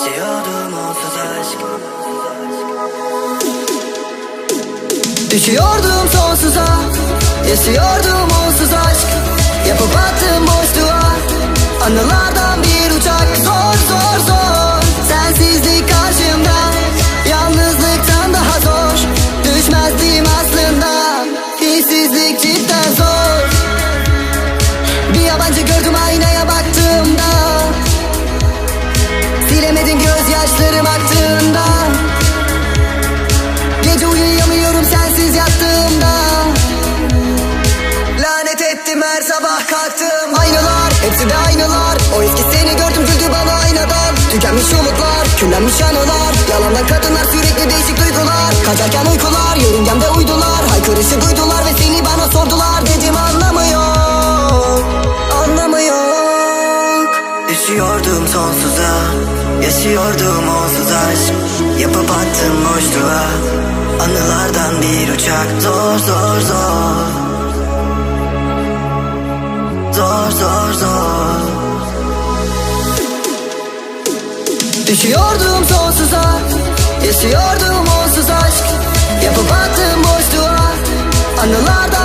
istiyordum onsuz aşk. Düşüyordum sonsuza Esiyordum onsuz aşk. Yapıp attım boşluğa Anılardan bir uçak. Zor zor zor Sensizlik karşımda. Yalnızlıktan daha zor Düşmezdim aslında. Hissizlik cidden zor. Bir yabancı gördüm aynen hepsi de aynalar. O eski seni gördüm güldü bana aynadan. Tükenmiş umutlar küllenmiş anılar. Yalandan kadınlar sürekli değişik duygular. Kaçarken uykular yörüngemde uydular. Haykırışı duydular ve seni bana sordular. Dedim anlamı yok Anlamı yok Düşüyordum sonsuza Yaşıyordum onsuz aşk. Yapıp attım boşluğa Anılardan bir uçak. Zor zor zor Zor zor. Düşüyordum sonsuza Yaşıyordum onsuz aşk. Yapıp attım boşluğa Anılardan